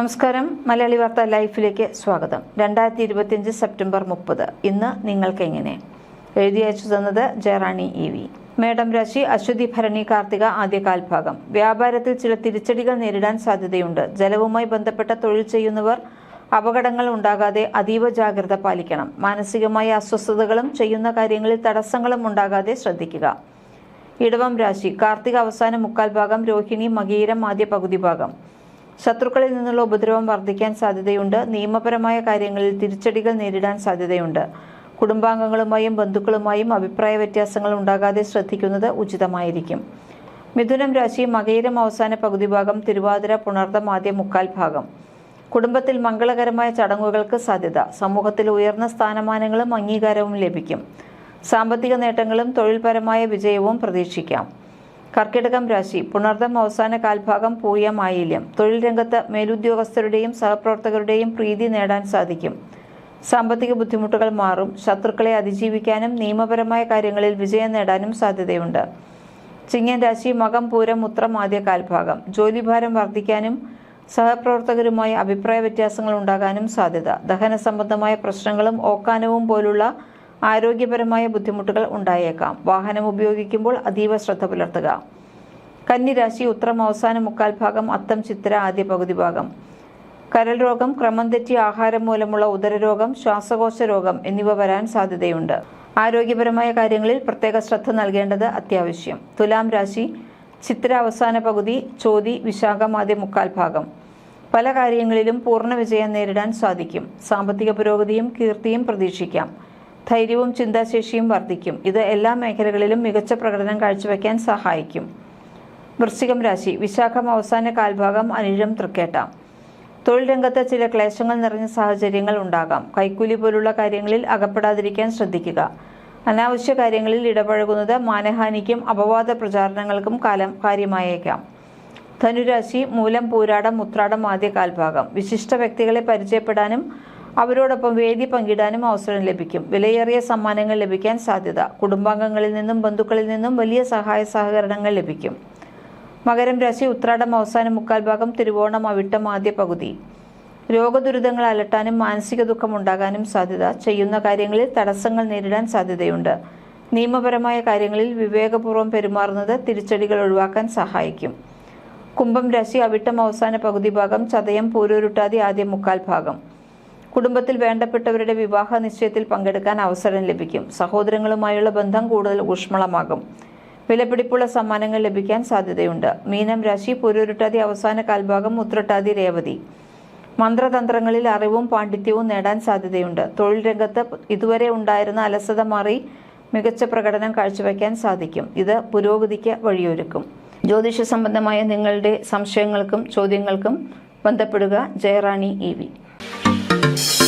നമസ്കാരം. മലയാളി വാർത്ത ലൈഫിലേക്ക് സ്വാഗതം. രണ്ടായിരത്തി ഇരുപത്തിയഞ്ച് സെപ്റ്റംബർ മുപ്പത്. ഇന്ന് നിങ്ങൾക്ക് എങ്ങനെ? എഴുതി അയച്ചു തന്നത് ജയറാണി ഇ വി. മേഡം രാശി അശ്വതി ഭരണി കാർത്തിക ആദ്യ കാൽഭാഗം വ്യാപാരത്തിൽ ചില തിരിച്ചടികൾ നേരിടാൻ സാധ്യതയുണ്ട്. ജലവുമായി ബന്ധപ്പെട്ട തൊഴിൽ ചെയ്യുന്നവർ അപകടങ്ങൾ ഉണ്ടാകാതെ അതീവ ജാഗ്രത പാലിക്കണം. മാനസികമായ അസ്വസ്ഥതകളും ചെയ്യുന്ന കാര്യങ്ങളിൽ തടസ്സങ്ങളും ഉണ്ടാകാതെ ശ്രദ്ധിക്കുക. ഇടവം രാശി കാർത്തിക അവസാന മുക്കാൽ ഭാഗം രോഹിണി മകീരം ആദ്യ പകുതി ഭാഗം. ശത്രുക്കളിൽ നിന്നുള്ള ഉപദ്രവം വർദ്ധിക്കാൻ സാധ്യതയുണ്ട്. നിയമപരമായ കാര്യങ്ങളിൽ തിരിച്ചടികൾ നേരിടാൻ സാധ്യതയുണ്ട്. കുടുംബാംഗങ്ങളുമായും ബന്ധുക്കളുമായും അഭിപ്രായ വ്യത്യാസങ്ങൾ ഉണ്ടാകാതെ ശ്രദ്ധിക്കുന്നത് ഉചിതമായിരിക്കും. മിഥുനം രാശി മകയിരം അവസാന പകുതി ഭാഗം തിരുവാതിര പുണർദം ആദ്യ മുക്കാൽ ഭാഗം. കുടുംബത്തിൽ മംഗളകരമായ ചടങ്ങുകൾക്ക് സാധ്യത. സമൂഹത്തിൽ ഉയർന്ന സ്ഥാനമാനങ്ങളും അംഗീകാരവും ലഭിക്കും. സാമ്പത്തിക നേട്ടങ്ങളും തൊഴിൽപരമായ വിജയവും പ്രതീക്ഷിക്കാം. കർക്കിടകം രാശി പുണർദം അവസാന കാൽഭാഗം പൂയ മായില്യം. തൊഴിൽ രംഗത്ത് മേലുദ്യോഗസ്ഥരുടെയും സഹപ്രവർത്തകരുടെയും പ്രീതി നേടാൻ സാധിക്കും. സാമ്പത്തിക ബുദ്ധിമുട്ടുകൾ മാറും. ശത്രുക്കളെ അതിജീവിക്കാനും നിയമപരമായ കാര്യങ്ങളിൽ വിജയം നേടാനും സാധ്യതയുണ്ട്. ചിങ്ങൻ രാശി മകം പൂരം ഉത്രം ആദ്യ കാൽഭാഗം. ജോലിഭാരം വർദ്ധിക്കാനും സഹപ്രവർത്തകരുമായി അഭിപ്രായ വ്യത്യാസങ്ങൾ ഉണ്ടാകാനും സാധ്യത. ദഹന സംബന്ധമായ പ്രശ്നങ്ങളും ഓക്കാനവും പോലുള്ള ആരോഗ്യപരമായ ബുദ്ധിമുട്ടുകൾ ഉണ്ടായേക്കാം. വാഹനം ഉപയോഗിക്കുമ്പോൾ അതീവ ശ്രദ്ധ പുലർത്തുക. കന്നിരാശി ഉത്രം അവസാന മുക്കാൽ ഭാഗം അത്തം ചിത്ര ആദ്യ പകുതി ഭാഗം. കരൾ രോഗം ക്രമം തെറ്റിയ ആഹാരം മൂലമുള്ള ഉദരരോഗം ശ്വാസകോശ രോഗം എന്നിവ വരാൻ സാധ്യതയുണ്ട്. ആരോഗ്യപരമായ കാര്യങ്ങളിൽ പ്രത്യേക ശ്രദ്ധ നൽകേണ്ടത് അത്യാവശ്യം. തുലാം രാശി ചിത്ര അവസാന പകുതി ചോതി വിശാഖം ആദ്യ മുക്കാൽ ഭാഗം. പല കാര്യങ്ങളിലും പൂർണ വിജയം നേരിടാൻ സാധിക്കും. സാമ്പത്തിക പുരോഗതിയും കീർത്തിയും പ്രതീക്ഷിക്കാം. ധൈര്യവും ചിന്താശേഷിയും വർദ്ധിക്കും. ഇത് എല്ലാ മേഖലകളിലും മികച്ച പ്രകടനം കാഴ്ചവെക്കാൻ സഹായിക്കും. വൃശ്ചികം രാശി വിശാഖം അവസാന കാൽഭാഗം അനിഴം തൃക്കേട്ട. തൊഴിൽ രംഗത്ത് ചില ക്ലേശങ്ങൾ നിറഞ്ഞ സാഹചര്യങ്ങൾ ഉണ്ടാകാം. കൈക്കൂലി പോലുള്ള കാര്യങ്ങളിൽ അകപ്പെടാതിരിക്കാൻ ശ്രദ്ധിക്കുക. അനാവശ്യ കാര്യങ്ങളിൽ ഇടപഴകുന്നത് മാനഹാനിക്കും അപവാദ പ്രചാരണങ്ങൾക്കും കാലം കാര്യമായേക്കാം. ധനുരാശി മൂലം പൂരാടം ഉത്രാടം ആദ്യ കാൽഭാഗം. വിശിഷ്ട വ്യക്തികളെ പരിചയപ്പെടാനും അവരോടൊപ്പം വേദി പങ്കിടാനും അവസരം ലഭിക്കും. വിലയേറിയ സമ്മാനങ്ങൾ ലഭിക്കാൻ സാധ്യത. കുടുംബാംഗങ്ങളിൽ നിന്നും ബന്ധുക്കളിൽ നിന്നും വലിയ സഹായ സഹകരണങ്ങൾ ലഭിക്കും. മകരം രാശി ഉത്രാടം അവസാന മുക്കാൽ ഭാഗം തിരുവോണം അവിട്ടം ആദ്യ പകുതി. രോഗദുരിതങ്ങൾ അലട്ടാനും മാനസിക ദുഃഖം ഉണ്ടാകാനും സാധ്യത. ചെയ്യുന്ന കാര്യങ്ങളിൽ തടസ്സങ്ങൾ നേരിടാൻ സാധ്യതയുണ്ട്. നിയമപരമായ കാര്യങ്ങളിൽ വിവേകപൂർവം പെരുമാറുന്നത് തിരിച്ചടികൾ ഒഴിവാക്കാൻ സഹായിക്കും. കുംഭം രാശി അവിട്ടം അവസാന പകുതി ഭാഗം ചതയം പൂരൂരുട്ടാതി ആദ്യം മുക്കാൽ ഭാഗം. കുടുംബത്തിൽ വേണ്ടപ്പെട്ടവരുടെ വിവാഹ നിശ്ചയത്തിൽ പങ്കെടുക്കാൻ അവസരം ലഭിക്കും. സഹോദരങ്ങളുമായുള്ള ബന്ധം കൂടുതൽ ഊഷ്മളമാകും. വിലപിടിപ്പുള്ള സമ്മാനങ്ങൾ ലഭിക്കാൻ സാധ്യതയുണ്ട്. മീനം രാശി പുരൂരുട്ടാതി അവസാന കാൽഭാഗം ഉത്രട്ടാതി രേവതി. മന്ത്രതന്ത്രങ്ങളിൽ അറിവും പാണ്ഡിത്യവും നേടാൻ സാധ്യതയുണ്ട്. തൊഴിൽ രംഗത്ത് ഇതുവരെ ഉണ്ടായിരുന്ന അലസത മാറി മികച്ച പ്രകടനം കാഴ്ചവെക്കാൻ സാധിക്കും. ഇത് പുരോഗതിക്ക് വഴിയൊരുക്കും. ജ്യോതിഷ സംബന്ധമായ നിങ്ങളുടെ സംശയങ്ങൾക്കും ചോദ്യങ്ങൾക്കും ബന്ധപ്പെടുക. Jayarani E you